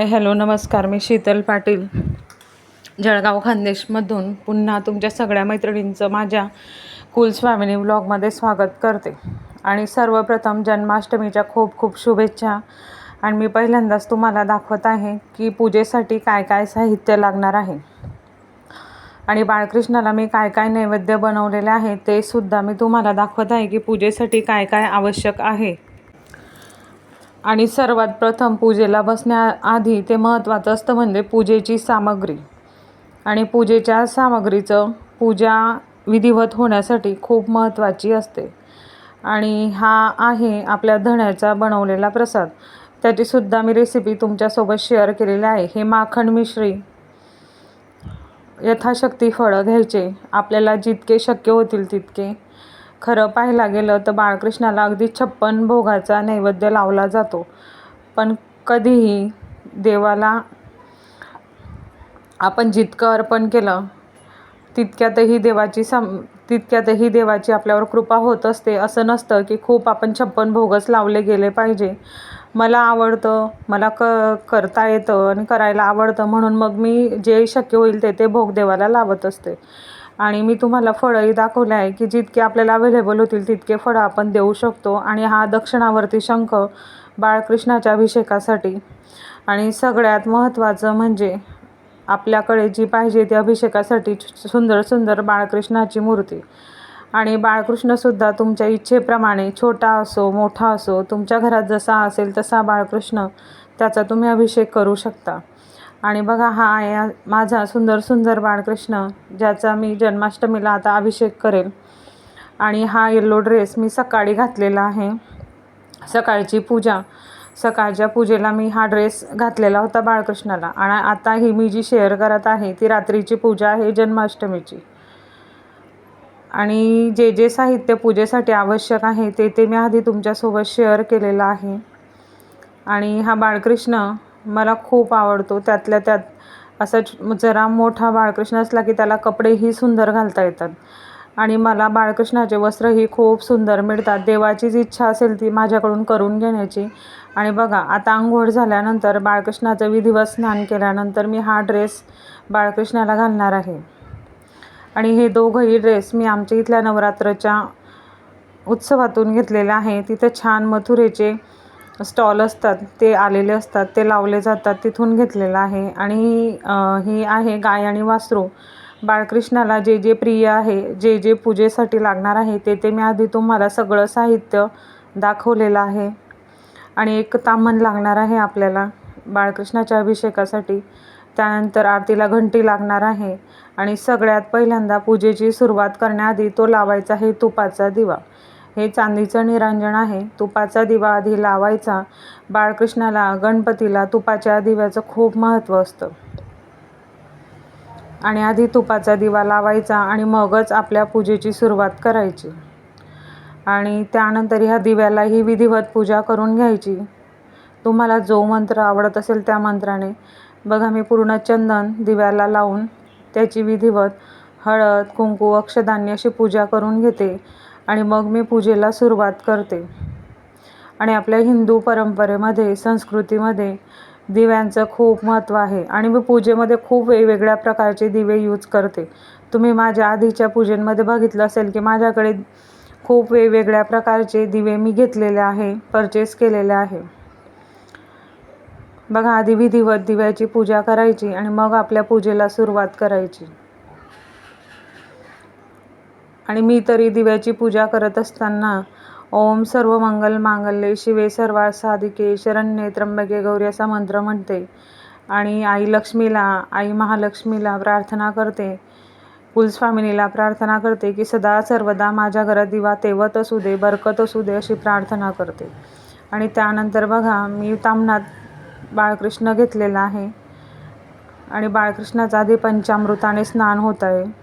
Hi hello नमस्कार मी शीतल पाटील. जळगाव खानदेशमधून पुन्हा तुमच्या सगळ्या मैत्रिणींचं माझ्या कुलस्वामिनी ब्लॉगमध्ये स्वागत करते. आणि सर्वप्रथम जन्माष्टमीच्या खूप खूप शुभेच्छा. आणि मी पहिल्यांदाच तुम्हाला दाखवत आहे की पूजेसाठी काय काय साहित्य लागणार आहे. आणि बाळकृष्णाला मी काय काय नैवेद्य बनवलेले आहे ते सुद्धा मी तुम्हाला दाखवत आहे की पूजेसाठी काय काय आवश्यक आहे. आणि सर्वात प्रथम पूजेला बसण्याआधी ते महत्त्वाचं असतं म्हणजे पूजेची सामग्री. आणि पूजेच्या सामग्रीचं पूजा विधिवत होण्यासाठी खूप महत्त्वाची असते. आणि हा आहे आपल्या धण्याचा बनवलेला प्रसाद. त्याचीसुद्धा मी रेसिपी तुमच्यासोबत शेअर केलेली आहे. हे माखण मिश्री. यथाशक्ती फळं घ्यायचे. आपल्याला जितके शक्य होतील तितके खरं पाहायला गेलं तर बाळकृष्णाला अगदी छप्पन भोगाचा नैवेद्य लावला जातो. पण कधीही देवाला आपण जितकं अर्पण केलं तितक्यातही देवाची सम तितक्यातही देवाची आपल्यावर कृपा होत असते. असं नसतं की खूप आपण छप्पन भोगच लावले गेले पाहिजे. मला आवडतं मला क करता येतं आणि करायला आवडतं म्हणून मग मी जे शक्य होईल ते ते भोग देवाला लावत असते. आणि मी तुम्हाला फळंही दाखवले आहे की जितके आपल्याला अवेलेबल होतील तितके फळं आपण देऊ शकतो. आणि हा दक्षिणावर्ती शंख बाळकृष्णाच्या अभिषेकासाठी. आणि सगळ्यात महत्त्वाचं म्हणजे आपल्याकडे जी पाहिजे ती अभिषेकासाठी सुंदर सुंदर बाळकृष्णाची मूर्ती. आणि बाळकृष्णसुद्धा तुमच्या इच्छेप्रमाणे छोटा असो मोठा असो तुमच्या घरात जसा असेल तसा बाळकृष्ण त्याचा तुम्ही अभिषेक करू शकता. आणि बघा हा आहे माझा सुंदर सुंदर बाळकृष्ण ज्याचा मी जन्माष्टमीला आता अभिषेक करेल. आणि हा येल्लो ड्रेस मी सकाळी घातलेला आहे. सकाळची पूजा. सकाळच्या पूजेला मी हा ड्रेस घातलेला होता बाळकृष्णाला. आणि आता ही मी जी शेअर करत आहे ती रात्रीची पूजा आहे जन्माष्टमीची. आणि जे जे साहित्य पूजेसाठी आवश्यक आहे ते ते मी आधी तुमच्यासोबत शेअर केलेलं आहे. आणि हा बाळकृष्ण मला खूप आवडतो. त्यातल्या त्यात असा जरा मोठा बाळकृष्ण असला की त्याला कपडेही सुंदर घालता येतात. आणि मला बाळकृष्णाचे वस्त्रही खूप सुंदर मिळतात. देवाचीच इच्छा असेल ती माझ्याकडून करून घेण्याची. आणि बघा आता आंघोळ झाल्यानंतर बाळकृष्णाचं विधिवत स्नान केल्यानंतर मी हा ड्रेस बाळकृष्णाला घालणार आहे. आणि हे दोघंही ड्रेस मी आमच्या इथल्या नवरात्रच्या उत्सवातून घेतलेला आहे. तिथं छान मथुरेचे स्टॉल असतात ते आलेले असतात ते लावले जातात तिथून घेतलेलं आहे. आणि ही आहे गाय आणि वासरू. बाळकृष्णाला जे जे प्रिय आहे जे जे पूजेसाठी लागणार आहे ते ते मी आधी तुम्हाला सगळं साहित्य दाखवलेलं आहे. आणि एक तामण लागणार आहे आपल्याला बाळकृष्णाच्या अभिषेकासाठी. त्यानंतर आरतीला घंटी लागणार आहे. आणि सगळ्यात पहिल्यांदा पूजेची सुरुवात करण्याआधी तो लावायचा आहे तुपाचा दिवा. हे चांदीचं निरांजन आहे. तुपाचा दिवा आधी लावायचा. बाळकृष्णाला गणपतीला तुपाच्या दिव्याचं खूप महत्त्व असतं. आणि आधी तुपाचा दिवा लावायचा आणि मगच आपल्या पूजेची सुरुवात करायची. आणि त्यानंतर ह्या दिव्यालाही विधिवत पूजा करून घ्यायची. तुम्हाला जो मंत्र आवडत असेल त्या मंत्राने. बघा मी पूर्ण चंदन दिव्याला लावून त्याची विधिवत हळद कुंकू अक्षधान्य अशी पूजा करून घेते. आणि मग मी पूजेला सुरुवात करते. आणि आपल्या हिंदू परंपरेमध्ये संस्कृतीमध्ये दिव्यांचं खूप महत्त्व आहे. आणि मी पूजेमध्ये खूप वेगवेगळ्या प्रकारचे दिवे यूज करते. तुम्ही माझ्या आधीच्या पूजेमध्ये बघितलं असेल की माझ्याकडे खूप वेगवेगळ्या प्रकारचे दिवे मी घेतलेले आहे परचेस केलेले आहे. बघा आधी विधिवत दिव्याची पूजा करायची आणि मग आपल्या पूजेला सुरुवात करायची. आणि मी तरी दिव्याची पूजा करत असताना ओम सर्व मंगल मांगल्ये शिवे सर्वा साधिके शरण्ये त्र्यंबके गौरी असा मंत्र म्हणते. आणि आई लक्ष्मीला आई महालक्ष्मीला प्रार्थना करते. कुलस्वामिनीला प्रार्थना करते की सदा सर्वदा माझ्या घरात दिवा तेवत असू दे बरकत असू दे अशी प्रार्थना करते. आणि त्यानंतर बघा मी तामणात बाळकृष्ण घेतलेला आहे. आणि बाळकृष्णाचं आधी पंचामृताने स्नान होत आहे.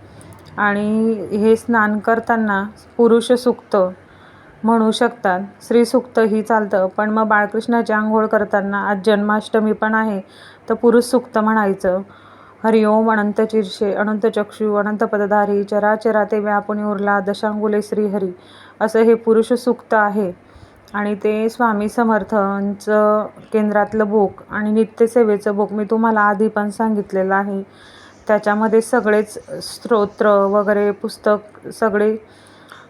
आणि हे स्नान करताना पुरुष सुक्त म्हणू शकतात. स्त्री ही चालतं. पण मग बाळकृष्णाची आंघोळ करताना आज जन्माष्टमी पण आहे तर पुरुष सुक्त म्हणायचं. हरि ओम अनंत चिरशे अनंत चक्षु अनंत पदधारी चराचरा ते व्यापुनी उरला दशांगुले श्रीहरी असं हे पुरुष सुक्त आहे. आणि ते स्वामी समर्थांचं केंद्रातलं बुक आणि नित्यसेवेचं बुक मी तुम्हाला आधी पण सांगितलेलं आहे. त्याच्यामध्ये सगळेच स्तोत्र वगैरे पुस्तक सगळे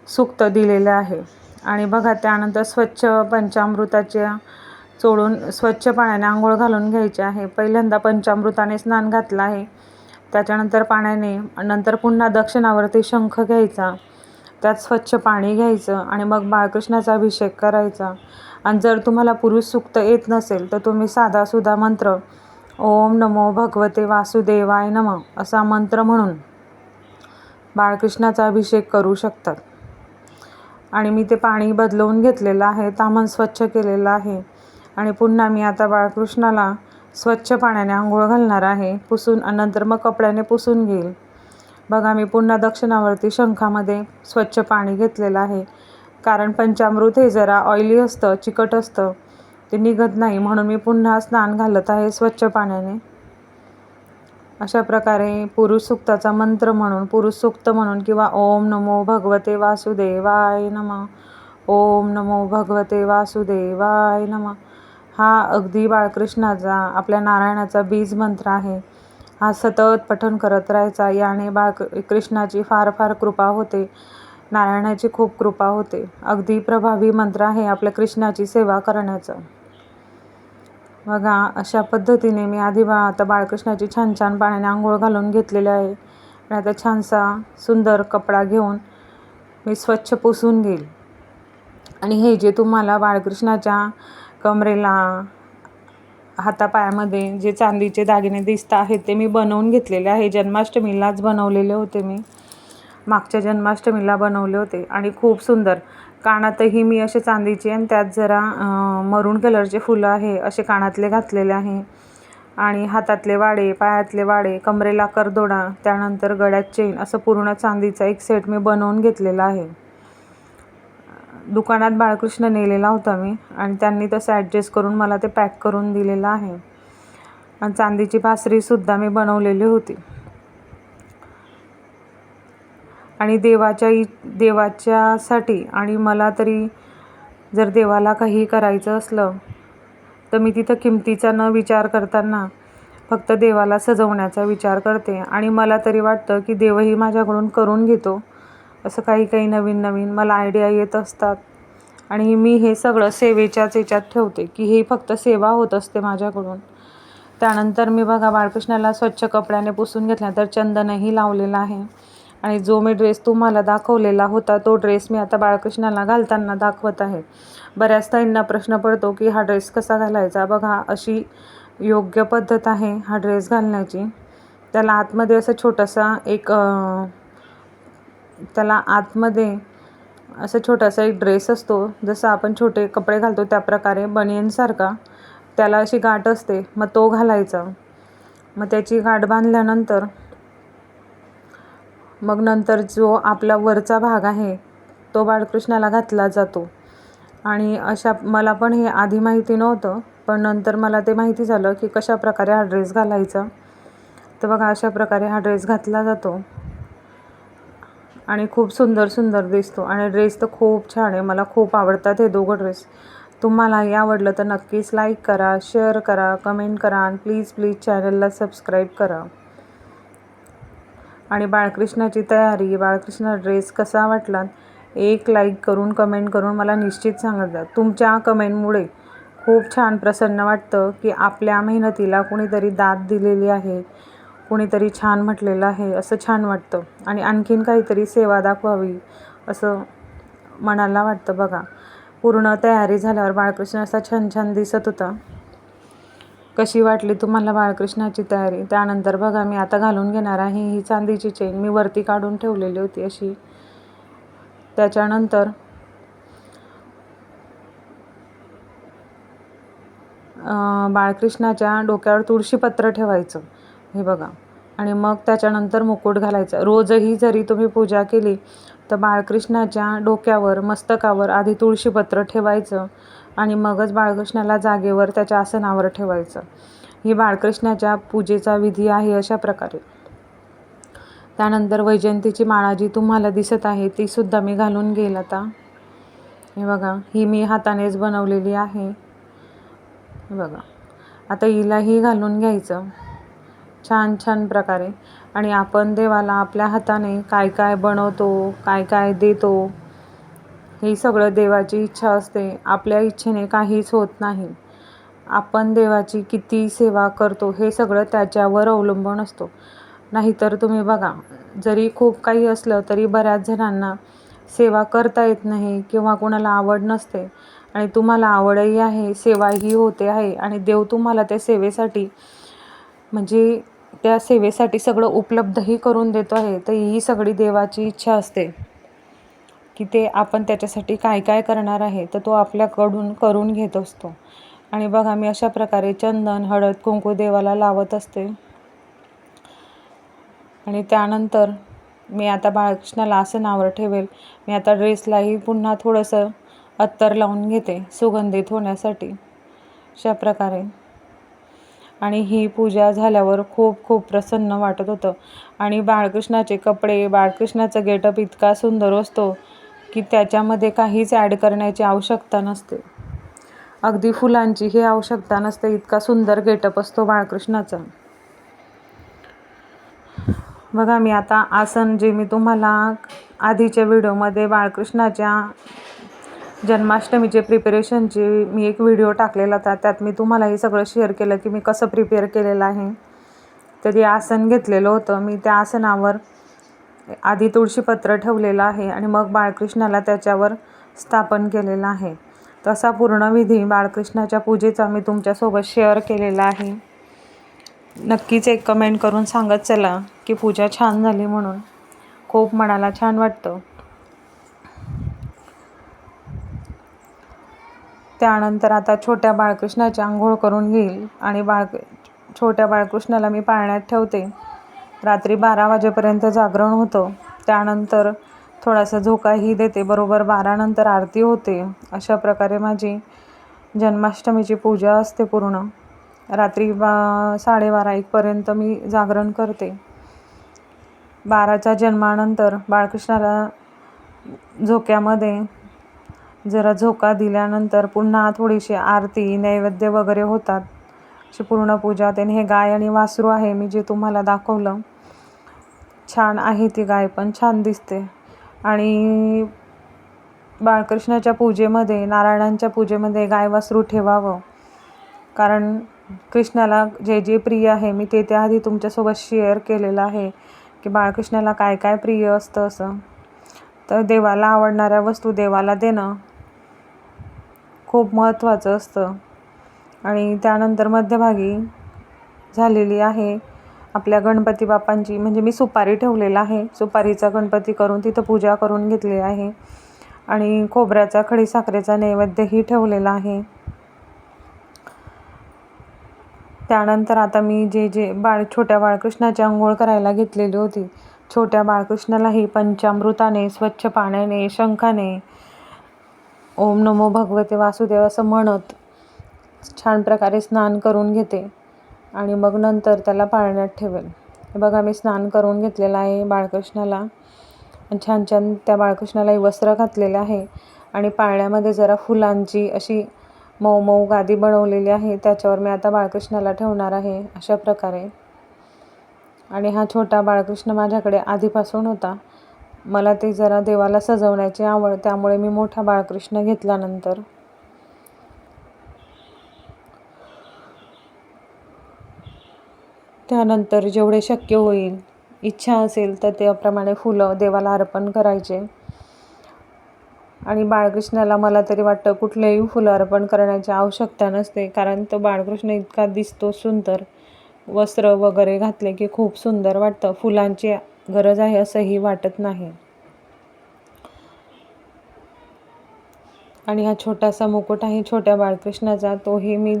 सुक्त दिलेले आहे. आणि बघा त्यानंतर स्वच्छ पंचामृताच्या चोळून स्वच्छ पाण्याने आंघोळ घालून घ्यायचे आहे. पहिल्यांदा पंचामृताने स्नान घातलं आहे. त्याच्यानंतर पाण्याने नंतर पुन्हा दक्षिणावरती शंख घ्यायचा. त्यात स्वच्छ पाणी घ्यायचं आणि मग बाळकृष्णाचा अभिषेक करायचा. आणि जर तुम्हाला पुरुष सुक्त येत नसेल तर तुम्ही साधासुधा मंत्र ओम नमो भगवते वासुदेवाय नम असा मंत्र म्हणून बाळकृष्णाचा अभिषेक करू शकतात. आणि मी ते पाणी बदलवून घेतलेलं आहे तामन स्वच्छ केलेलं आहे. आणि पुन्हा मी आता बाळकृष्णाला स्वच्छ पाण्याने आंघोळ घालणार आहे पुसून नंतर मग कपड्याने पुसून घेईल. बघा मी पुन्हा दक्षिणावरती शंखामध्ये स्वच्छ पाणी घेतलेलं आहे. कारण पंचामृत हे जरा ऑइली असतं चिकट असतं. ते निघत नाही म्हणून मी पुन्हा स्नान घालत आहे स्वच्छ पाण्याने. अशा प्रकारे पुरुष सुक्ताचा मंत्र म्हणून पुरुष सुक्त म्हणून किंवा ओम नमो भगवते वासुदेवाय नम ओम नमो भगवते वासुदेवाय नम हा अगदी बाळकृष्णाचा आपल्या नारायणाचा बीज मंत्र आहे. हा सतत पठण करत राहायचा याने बाळ कृष्णाची फार फार कृपा होते. नारायणाची खूप कृपा होते. अगदी प्रभावी मंत्र आहे आपल्या कृष्णाची सेवा करण्याचं. बघा अशा पद्धतीने मी आधी बा आता बाळकृष्णाची छान छान पाण्याने आंघोळ घालून घेतलेले आहे. आणि आता छानसा सुंदर कपडा घेऊन मी स्वच्छ पुसून घेईल. आणि हे जे तुम्हाला बाळकृष्णाच्या कमरेला हातापायामध्ये जे चांदीचे दागिने दिसत आहेत ते मी बनवून घेतलेले आहे. जन्माष्टमीलाच बनवलेले होते मी. मागच्या जन्माष्टमीला बनवले होते आणि खूप सुंदर. कानातही मी असे चांदीचे आणि त्यात जरा मरून कलरचे फुलं आहे असे कानातले घातलेले आहे. आणि हातातले वाडे पायातले वाडे कमरेला करदोडा त्यानंतर गळ्यात चेन असं पूर्ण चांदीचा एक सेट मी बनवून घेतलेला आहे. दुकानात बाळकृष्ण नेलेला होता मी आणि त्यांनी तसं ॲडजस्ट करून मला ते पॅक करून दिलेलं आहे. आणि चांदीची पासरीसुद्धा मी बनवलेली होती. आणि देवाच्या इ देवाच्यासाठी आणि मला तरी जर देवाला काही करायचं असलं तर मी तिथं किमतीचा न विचार करताना फक्त देवाला सजवण्याचा विचार करते. आणि मला तरी वाटतं की देवही माझ्याकडून करून घेतो असं काही काही नवीन नवीन मला आयडिया येत असतात. आणि मी हे सगळं सेवेच्याच याच्यात ठेवते की हे फक्त सेवा होत असते माझ्याकडून. त्यानंतर मी बघा बाळकृष्णाला स्वच्छ कपड्याने पुसून घेतल्यानंतर चंदनही लावलेलं आहे. आणि जो मी ड्रेस तुम्हाला दाखवलेला होता तो ड्रेस मी आता बाळकृष्णाला घालताना दाखवत आहे. बऱ्याच ताईंना प्रश्न पडतो की हा ड्रेस कसा घालायचा? बघा अशी योग्य पद्धत आहे हा ड्रेस घालण्याची. त्याला आतमध्ये असं छोटासा एक त्याला आतमध्ये असं छोटासा एक ड्रेस असतो. जसं आपण छोटे कपडे घालतो त्या प्रकारे बनियनसारखा. त्याला अशी गाठ असते मग तो घालायचा. मग त्याची गाठ बांधल्यानंतर मग नंतर जो आपला वरचा भाग आहे तो बाळकृष्णाला घातला जातो. आणि अशा मला पण हे आधी माहिती नव्हतं पण नंतर मला ते माहिती झालं की कशा प्रकारे हा ड्रेस घालायचा. तर बघा अशा प्रकारे हा ड्रेस घातला जातो. आणि खूप सुंदर सुंदर दिसतो. आणि ड्रेस तर खूप छान आहे. मला खूप आवडतात हे दोघं ड्रेस तुम्हालाही आवडलं तर नक्कीच लाईक करा शेअर करा कमेंट करा. आणि प्लीज प्लीज चॅनलला सबस्क्राईब करा. आणि बाळकृष्णाची तयारी बाळकृष्ण ड्रेस कसा वाटला एक लाईक करून कमेंट करून मला निश्चित सांगत जा. तुमच्या कमेंटमुळे खूप छान प्रसन्न वाटतं की आपल्या मेहनतीला कुणीतरी दाद दिलेली आहे कुणीतरी छान म्हटलेलं आहे असं छान वाटतं. आणि आणखीन काहीतरी सेवा दाखवावी असं मनाला वाटतं बघा. पूर्ण तयारी झाल्यावर बाळकृष्ण असा छान छान दिसत होता. कशी वाटली तुम्हाला बाळकृष्णाची तयारी? त्यानंतर बघा मी आता घालून घेणार आहे ही चांदीची चेन मी वरती काढून ठेवलेली होती अशी. त्याच्यानंतर बाळकृष्णाच्या डोक्यावर तुळशीपत्र ठेवायचं. हे बघा. आणि मग त्याच्यानंतर मुकुट घालायचं. रोजही जरी तुम्ही पूजा केली तर बाळकृष्णाच्या डोक्यावर मस्तकावर आधी तुळशीपत्र ठेवायचं आणि मगच बाळकृष्णाला जागेवर त्याच्या आसनावर ठेवायचं. ही बाळकृष्णाच्या पूजेचा विधी आहे अशा प्रकारे. त्यानंतर वैजयंतीची माळा जी तुम्हाला दिसत आहे तीसुद्धा मी घालून घेईल आता. हे बघा ही मी हातानेच बनवलेली आहे. बघा आता हिलाही घालून घ्यायचं. छान छान प्रकारे. आणि आपण देवाला आपल्या हाताने काय काय बनवतो काय काय देतो हे सगळं देवाची इच्छा असते. आपल्या इच्छेने काहीच होत नाही. आपण देवाची किती सेवा करतो हे सगळं त्याच्यावर अवलंबून असतो. नाहीतर तुम्ही बघा जरी खूप काही असलं तरी बऱ्याच जणांना सेवा करता येत नाही किंवा कोणाला आवड नसते. आणि तुम्हाला आवडही आहे सेवाही होते आहे. आणि देव तुम्हाला त्या सेवेसाठी म्हणजे त्या सेवेसाठी सगळं उपलब्धही करून देतो आहे तर ही सगळी देवाची इच्छा असते की ते आपण त्याच्यासाठी काय काय करणार आहे तर तो आपल्याकडून करून घेत असतो. आणि बघा मी अशा प्रकारे चंदन हळद कुंकू देवाला लावत असते. आणि त्यानंतर मी आता बाळकृष्णाला असं नावर ठेवेल. मी आता ड्रेसलाही पुन्हा थोडंसं अत्तर लावून घेते सुगंधित होण्यासाठी. अशा प्रकारे. आणि ही पूजा झाल्यावर खूप खूप प्रसन्न वाटत होतं. आणि बाळकृष्णाचे कपडे बाळकृष्णाचा गेटअप इतका सुंदर असतो की त्याच्यामध्ये काहीच ॲड करण्याची आवश्यकता नसते. अगदी फुलांची ही आवश्यकता नसते. इतका सुंदर गेटअप असतो बाळकृष्णाचा. बघा मी आता आसन जे मी तुम्हाला आधीच्या व्हिडिओमध्ये बाळकृष्णाच्या जन्माष्टमीचे प्रिपरेशनचे मी एक व्हिडिओ टाकलेला होता. त्यात मी तुम्हाला हे सगळं शेअर केलं की मी कसं प्रिपेअर केलेलं आहे. तर आसन घेतलेलं होतं. मी त्या आसनावर आधी तुळशीपत्र ठेवलेलं आहे आणि मग बाळकृष्णाला त्याच्यावर स्थापन केलेलं आहे. तसा पूर्ण विधी बाळकृष्णाच्या पूजेचा मी तुमच्यासोबत शेअर केलेला आहे. नक्कीच एक कमेंट करून सांगत चला की पूजा छान झाली म्हणून. खूप मनाला छान वाटतं. त्यानंतर आता छोट्या बाळकृष्णाची आंघोळ करून घेईल आणि बाळ छोट्या बाळकृष्णाला मी पाळण्यात ठेवते. रात्री बारा वाजेपर्यंत जागरण होतं. त्यानंतर थोडासा झोकाही देते. बरोबर बारानंतर आरती होते. अशा प्रकारे माझी जन्माष्टमीची पूजा असते पूर्ण. रात्री बा साडेबारा एकपर्यंत मी जागरण करते. बाराच्या जन्मानंतर बाळकृष्णाला झोक्यामध्ये जरा झोका दिल्यानंतर पुन्हा थोडीशी आरती नैवेद्य वगैरे होतात. अशी पूर्ण पूजा. त्याने हे गाय आणि वासरू आहे मी जे तुम्हाला दाखवलं. छान आहे ती गाय पण छान दिसते. आणि बाळकृष्णाच्या पूजेमध्ये नारायणांच्या पूजेमध्ये गाय वासरू ठेवावं. कारण कृष्णाला जे जे प्रिय आहे मी ते त्याआधी तुमच्यासोबत शेअर केलेलं आहे की बाळकृष्णाला काय काय प्रिय असतं असं. तर देवाला आवडणाऱ्या वस्तू देवाला देणं. खूप महत्त्वाचं असतं. आणि त्यानंतर मध्यभागी झालेली आहे आपल्या गणपती बाप्पांची. म्हणजे मी सुपारी ठेवलेला आहे. सुपारीचा गणपती करून तिथं पूजा करून घेतली आहे. आणि खोबऱ्याचा खडीसाखरेचा नैवेद्यही ठेवलेला आहे. त्यानंतर आता मी जे जे बाळ छोट्या बाळकृष्णाची आंघोळ करायला घेतलेली होती. छोट्या बाळकृष्णालाही पंचामृताने स्वच्छ पाण्याने शंखाने ओम नमो भगवते वासुदेव असं म्हणत छान प्रकारे स्नान करून घेते. आणि मग नंतर त्याला पाळण्यात ठेवेल. हे बघा मी स्नान करून घेतलेलं आहे बाळकृष्णाला. आणि छान छान त्या बाळकृष्णालाही वस्त्र घातलेलं आहे. आणि पाळण्यामध्ये जरा फुलांची अशी मऊ मऊ गादी बनवलेली आहे. त्याच्यावर मी आता बाळकृष्णाला ठेवणार आहे अशा प्रकारे. आणि हा छोटा बाळकृष्ण माझ्याकडे आधीपासून होता. मला ते जरा देवाला सजवण्याची आवड त्यामुळे मी मोठा बाळकृष्ण घेतल्यानंतर त्यानंतर जेवढे शक्य होईल इच्छा असेल तर त्याप्रमाणे फुलं देवाला अर्पण करायचे. आणि बाळकृष्णाला मला तरी वाटतं कुठलेही फुलं अर्पण करण्याची आवश्यकता नसते कारण तो बाळकृष्ण इतका दिसतो सुंदर. वस्त्र वगैरे घातले की खूप सुंदर वाटतं. फुलांची गरज आहे असंही वाटत नाही. आणि हा छोटासा मुकुट आहे छोट्या बाळकृष्णाचा तोही मी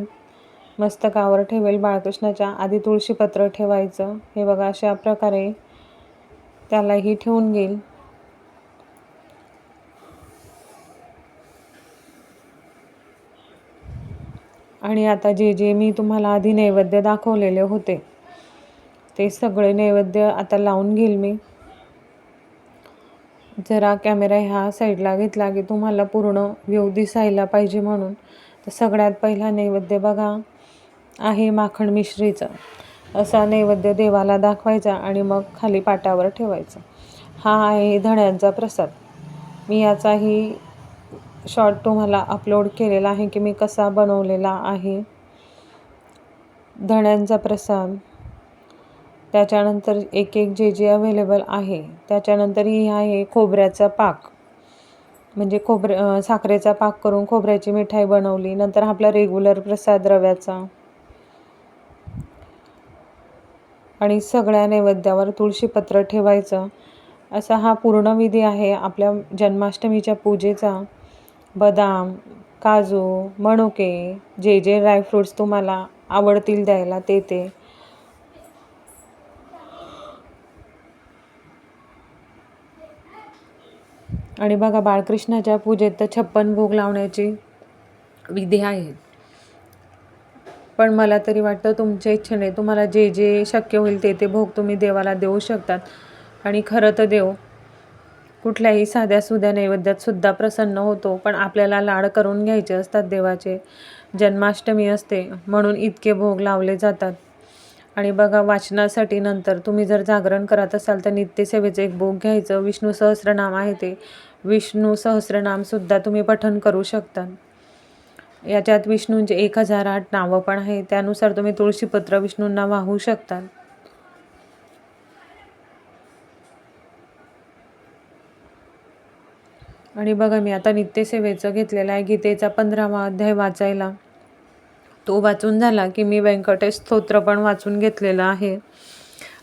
मस्तकावर ठेवेल. बाळकृष्णाच्या आधी तुळशीपत्र ठेवायचं. हे बघा अशा प्रकारे त्यालाही ठेवून घेईल. आणि आता जे जे मी तुम्हाला आधी नैवेद्य दाखवलेले होते ते सगळे नैवेद्य आता लावून घेईल मी. जरा कॅमेरा ह्या साईडला घेतला की तुम्हाला पूर्ण व्यू दिसायला पाहिजे म्हणून. तर सगळ्यात पहिला नैवेद्य बघा आहे माखण मिश्रीचं. असा नैवेद्य देवाला दाखवायचा आणि मग खाली पाटावर ठेवायचा. हा आहे धण्यांचा प्रसाद. मी याचाही शॉर्ट तुम्हाला अपलोड केलेला आहे की मी कसा बनवलेला आहे. धण्यांचा प्रसाद. त्याच्यानंतर एक एक जे जे अवेलेबल आहे त्याच्यानंतर ही आहे खोबऱ्याचा पाक. म्हणजे खोबरे साखरेचा पाक करून खोबऱ्याची मिठाई बनवली नंतर आपला रेग्युलर प्रसाद रव्याचा. आणि सगळ्या नैवेद्यावर तुळशीपत्र ठेवायचं. असा हा पूर्ण विधी आहे आपल्या जन्माष्टमीच्या पूजेचा. बदाम काजू मणुके जे जे ड्रायफ्रूट्स तुम्हाला आवडतील द्यायला ते ते. आणि बघा बाळकृष्णाच्या पूजेत तर छप्पन भोग लावण्याची विधी आहे. पण मला तरी वाटतं तुमच्या इच्छेने तुम्हाला जे जे शक्य होईल ते ते भोग तुम्ही देवाला देऊ शकतात. आणि खरं तर देव कुठल्याही साध्या सुध्या नैवेद्यात सुद्धा प्रसन्न होतो पण आपल्याला लाड करून घ्यायचे असतात देवाचे. जन्माष्टमी असते म्हणून इतके भोग लावले जातात. आणि बघा वाचनासाठी नंतर तुम्ही जर जागरण करत असाल तर नित्यसेवेचं एक भोग घ्यायचं. विष्णू सहस्रनाम आहे ते. विष्णू सहस्रनामसुद्धा तुम्ही पठन करू शकता. याच्यात विष्णूंचे एक हजार आठ नावं पण आहे त्यानुसार तुम्ही तुळशीपत्र विष्णूंना वाहू शकता. आणि बघा मी आता नित्यसेवेचं घेतलेलं आहे. गीतेचा पंधरावा अध्याय वाचायला. तो वाचून झाला की मी व्यंकटेश स्तोत्र पण वाचून घेतलेलं आहे.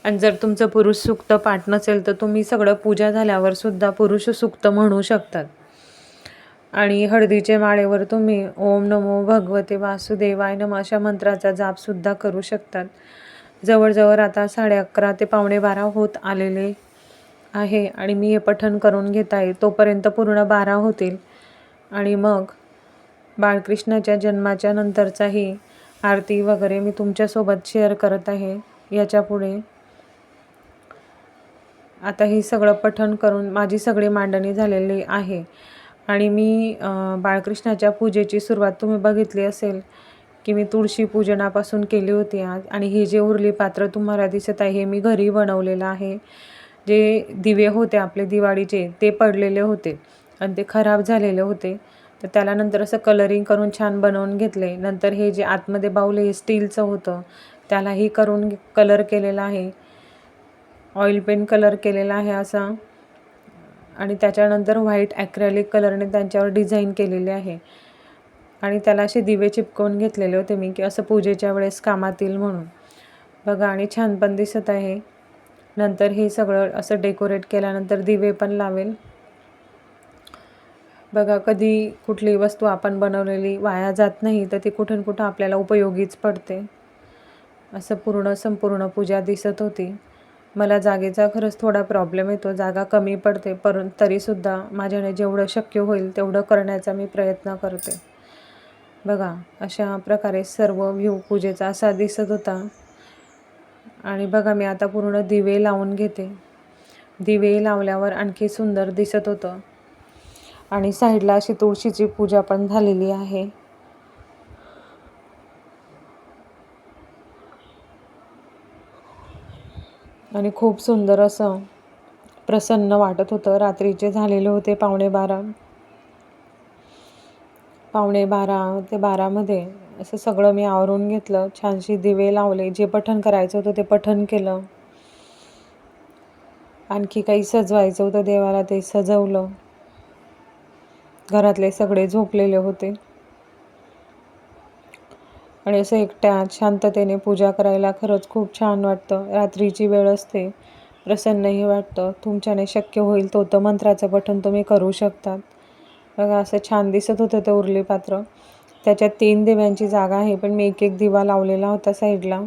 आणि जर तुमचं पुरुष सुक्त पाठ नसेल तर तुम्ही सगळं पूजा झाल्यावर सुद्धा पुरुष सुक्त म्हणू शकतात. आणि हळदीचे माळेवर तुम्ही ओम नमो भगवते वासुदेवाय नम अशा मंत्राचा जापसुद्धा करू शकतात. जवळजवळ आता साडे अकरा ते पावणे बारा होत आलेले आहे आणि मी हे पठण करून घेत आहे. तोपर्यंत पूर्ण बारा होतील. आणि मग बाळकृष्णाच्या जन्माच्या नंतरचाही आरती वगैरे मी तुमच्यासोबत शेअर करत आहे. याच्यापुढे आता हे सगळं पठण करून माझी सगळी मांडणी झालेली आहे. आणि मी बाळकृष्णाच्या पूजेची सुरुवात तुम्ही बघितली असेल की मी तुळशी पूजनापासून केली होती आज. आणि हे जे उरली पात्र तुम्हाला दिसत आहे हे मी घरी बनवलेलं आहे. जे दिवे होते आपले दिवाळीचे ते पडलेले होते आणि ते खराब झालेले होते. तर त्याला नंतर असं कलरिंग करून छान बनवून घेतले. नंतर हे जे आतमध्ये बाऊल हे स्टीलचं होतं त्यालाही करून कलर केलेला आहे. ऑइल पेंट कलर केलेला आहे असा. आणि त्याच्यानंतर व्हाईट ॲक्रेलिक कलरने त्यांच्यावर डिझाईन केलेली आहे. आणि त्याला असे दिवे चिपकवून घेतलेले होते मी की असं पूजेच्या वेळेस कामात येईल म्हणून. बघा आणि छान पण दिसत आहे. नंतर हे सगळं असं डेकोरेट केल्यानंतर दिवे पण लावेल. बघा कधी कुठली वस्तू आपण बनवलेली वाया जात नाही तर ती कुठून कुठं आपल्याला उपयोगीच पडते. असं पूर्ण संपूर्ण पूजा दिसत होती. मला जागेचा खरंच थोडा प्रॉब्लेम येतो. जागा कमी पडते पर तरीसुद्धा माझ्याने जेवढं शक्य होईल तेवढं करण्याचा मी प्रयत्न करते. बघा अशा प्रकारे सर्व व्ह्यू पूजेचा असा दिसत होता. आणि बघा मी आता पूर्ण दिवे लावून घेते. दिवे लावल्यावर आणखी सुंदर दिसत होतं. आणि साईडला अशी तुळशीची पूजा पण झालेली आहे. आणि खूप सुंदर असं प्रसन्न वाटत होतं. रात्रीचे झालेले होते पावणे बारा. पावणे बारा ते बारामध्ये असं सगळं मी आवरून घेतलं. छानशी दिवे लावले. जे पठण करायचं होतं ते पठण केलं. आणखी काही सजवायचं होतं देवाला ते सजवलं. घरातले सगळे झोपलेले होते. आणि असं एकट्या शांततेने पूजा करायला खरंच खूप छान वाटतं. रात्रीची वेळ असते प्रसन्नही वाटतं. तुमच्याने शक्य होईल तो तर मंत्राचं पठण तुम्ही करू शकतात. बघा असं छान दिसत होतं ते उरली पात्र. त्याच्यात तीन दिव्यांची जागा आहे पण मी एक एक दिवा लावलेला होता साईडला.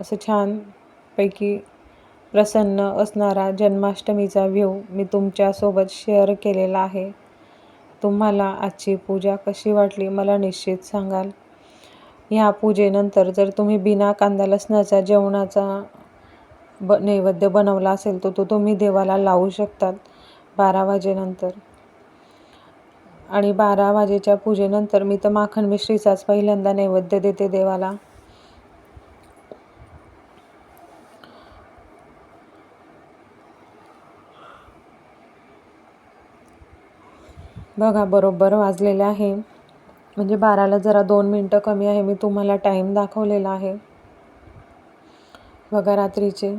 असं छानपैकी प्रसन्न असणारा जन्माष्टमीचा व्ह्यू मी तुमच्यासोबत शेअर केलेला आहे. तुम्हाला आजची पूजा कशी वाटली मला निश्चित सांगाल. ह्या पूजेनंतर जर तुम्ही बिना कांदा लसणाचा जेवणाचा ब नैवेद्य बनवला असेल तर तो तुम्ही देवाला लावू शकतात बारा वाजेनंतर. आणि बारा वाजेच्या पूजेनंतर मी तर माखण मिश्रीचाच पहिल्यांदा नैवेद्य देते देवाला. बघा बरोबर वाजलेले आहे. म्हणजे बाराला जरा दोन मिनटं कमी आहे मी तुम्हाला टाईम दाखवलेला आहे. बघा रात्रीचे.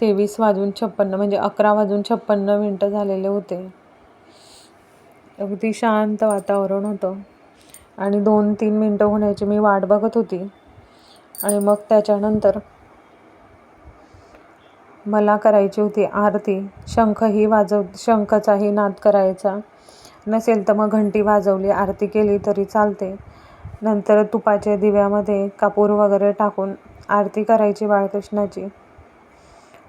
तेवीस वाजून छप्पन्न म्हणजे अकरा वाजून छप्पन्न मिनटं झालेले होते. अगदी शांत वातावरण होतं. आणि दोन तीन मिनटं होण्याची मी वाट बघत होती. आणि मग त्याच्यानंतर मला करायची होती आरती. शंखही वाजव शंखचाही नाद करायचा. नसेल तर मग घंटी वाजवली आरती केली तरी चालते. नंतर तुपाच्या दिव्यामध्ये कापूर वगैरे टाकून आरती करायची बाळकृष्णाची.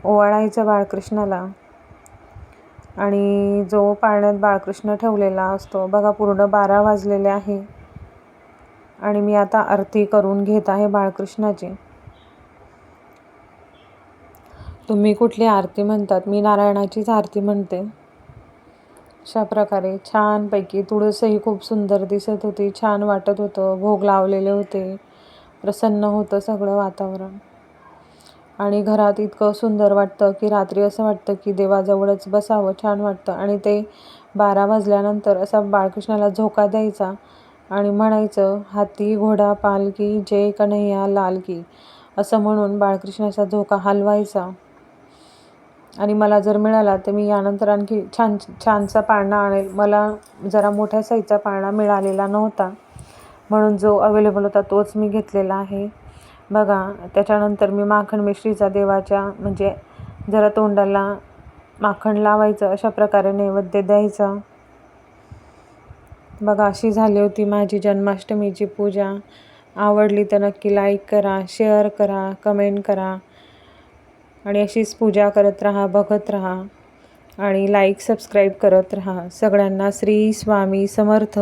ओवाळायचं बाळकृष्णाला. आणि जो पाळण्यात बाळकृष्ण ठेवलेला असतो बघा पूर्ण बारा वाजलेले आहे. आणि मी आता आरती करून घेत आहे बाळकृष्णाची. तुम्ही कुठली आरती म्हणतात? मी नारायणाचीच आरती म्हणते. अशा प्रकारे छानपैकी तुळसही खूप सुंदर दिसत होती छान वाटत होतं भोग लावलेले होते प्रसन्न होतं सगळं वातावरण. आणि घरात इतकं सुंदर वाटतं की रात्री असं वाटतं की देवाजवळच बसावं छान वाटतं. आणि ते बारा वाजल्यानंतर असा बाळकृष्णाला झोका द्यायचा आणि म्हणायचं हाती घोडा पालकी जय कन्हैया लाल की असं म्हणून बाळकृष्णाचा झोका हलवायचा. आणि मला जर मिळाला तर मी यानंतर आणखी छान छानसा पाळणा आणेल. मला जरा मोठ्या साईजचा पाळणा मिळालेला नव्हता. म्हणून जो अवेलेबल होता तोच मी घेतलेला आहे. बघा त्याच्यानंतर मी माखण मिश्रीचा देवाच्या म्हणजे जरा तोंडाला माखण लावायचं अशा प्रकारे नैवेद्य द्यायचं. बघा अशी झाली होती माझी जन्माष्टमीची पूजा. आवडली तर नक्की लाईक करा शेअर करा कमेंट करा. आणि अशीच पूजा करत राहा बघत राहा आणि लाईक सबस्क्राईब करत राहा. सगळ्यांना श्री स्वामी समर्थ.